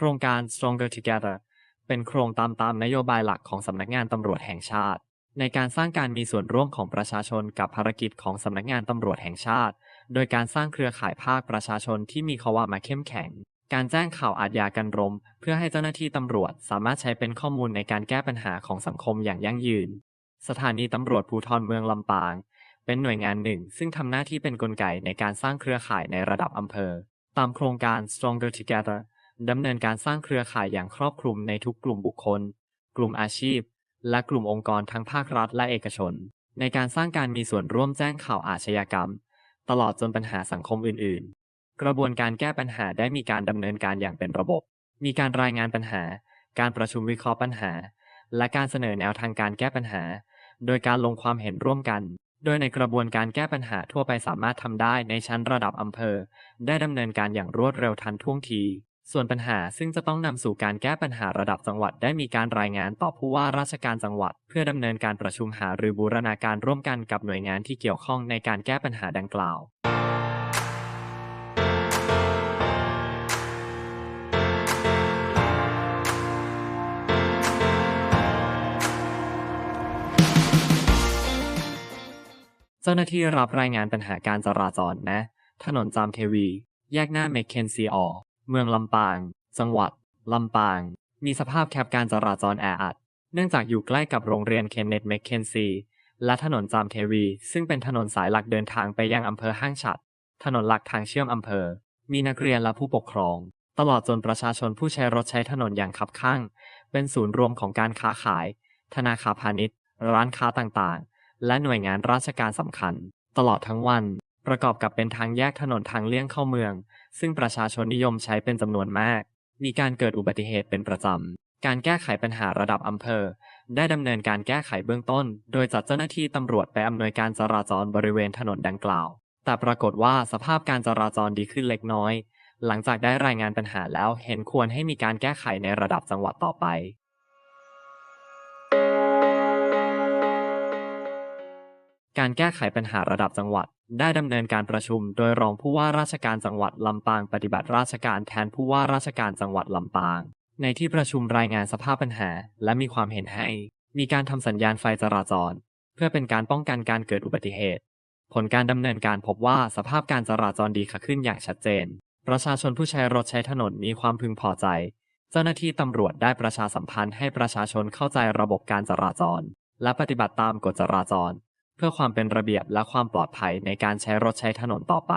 โครงการ Stronger Together เป็นโครงตามตามนโยบายหลักของสำนักงานตำรวจแห่งชาติ ในการสร้างการมีส่วนร่วมของประชาชนกับภารกิจของสำนักงานตำรวจแห่งชาติ โดยการสร้างเครือข่ายภาคประชาชนที่มีขวามาเข้มแข็ง การแจ้งข่าวอาชญากันรม เพื่อให้เจ้าหน้าที่ตำรวจสามารถใช้เป็นข้อมูลในการแก้ปัญหาของสังคมอย่างยั่งยืน สถานีตำรวจภูธรเมืองลำปาง เป็นหน่วยงานหนึ่ง ซึ่งทำหน้าที่เป็นกลไกในการสร้างเครือข่ายในระดับอำเภอ ตามโครงการ Stronger Together ดำเนินการสร้างเครือข่ายอย่างครอบคลุมในทุกกลุ่มบุคคล กลุ่มอาชีพ และกลุ่มองค์กรทั้งภาครัฐและเอกชน ในการสร้างการมีส่วนร่วมแจ้งข่าวอาชญากรรม ตลอดจนปัญหาสังคมอื่น ๆ กระบวนการแก้ปัญหาได้มีการดำเนินการอย่างเป็นระบบ มีการรายงานปัญหา การประชุมวิเคราะห์ปัญหา และการเสนอแนวทางการแก้ปัญหา โดยการลงความเห็นร่วมกัน โดยในกระบวนการแก้ปัญหาทั่วไปสามารถทำได้ในชั้นระดับอำเภอ ได้ดำเนินการอย่างรวดเร็วทันท่วงที ส่วนปัญหาซึ่งจะต้องนำสู่การแก้ปัญหาระดับจังหวัดได้มีการรายงานต่อผู้ว่าราชการจังหวัด เพื่อดำเนินการประชุมหารือบูรณาการร่วมกันกับหน่วยงานที่เกี่ยวข้องในการแก้ปัญหาดังกล่าวเจ้าหน้าที่รับรายงานปัญหาการจราจรนะ ถนนจามเทวี แยกหน้าเมคเคนซีออ เมืองลำปาง จังหวัด ลำปาง มีสภาพแคบการจราจรแออัด เนื่องจากอยู่ใกล้กับโรงเรียนเคนเนตเมคเคนซีและถนนจามเทวี ซึ่งเป็นถนนสายหลักเดินทางไปยังอำเภอห้างฉัด ถนนหลักทางเชื่อมอำเภอ มีนักเรียนและผู้ปกครอง ตลอดจนประชาชนผู้ใช้รถใช้ถนนอย่างคับข้าง เป็นศูนย์รวมของการค้าขาย ธนาคารพาณิชย์ ร้านค้าต่างๆ และหน่วยงานราชการสำคัญ ตลอดทั้งวัน ประกอบกับเป็นทางแยกถนนทางเลี่ยงเข้าเมือง ซึ่งประชาชนนิยมใช้เป็นจำนวนมาก มีการเกิดอุบัติเหตุเป็นประจำ การแก้ไขปัญหาระดับอำเภอ ได้ดำเนินการแก้ไขเบื้องต้น โดยจัดเจ้าหน้าที่ตำรวจไปอำนวยการจราจรบริเวณถนนดังกล่าว แต่ปรากฏว่าสภาพการจราจรดีขึ้นเล็กน้อย หลังจากได้รายงานปัญหาแล้วเห็นควรให้มีการแก้ไขในระดับจังหวัดต่อไป การแก้ไขปัญหาระดับจังหวัด ได้ดำเนินการประชุม โดยรองผู้ว่าราชการจังหวัดลำปางปฏิบัติราชการแทนผู้ว่าราชการจังหวัดลำปาง ในที่ประชุมรายงานสภาพปัญหา และมีความเห็นให้ มีการทำสัญญาณไฟจราจร เพื่อเป็นการป้องกันการเกิดอุบัติเหตุ ผลการดำเนินการพบว่าสภาพการจราจรดีขึ้นอย่างชัดเจน ประชาชนผู้ใช้รถใช้ถนนมีความพึงพอใจ เจ้าหน้าที่ตำรวจได้ประชาสัมพันธ์ให้ประชาชนเข้าใจระบบการจราจร และปฏิบัติตามกฎจราจร เพื่อความเป็นระเบียบและความปลอดภัยในการใช้รถใช้ถนนต่อไป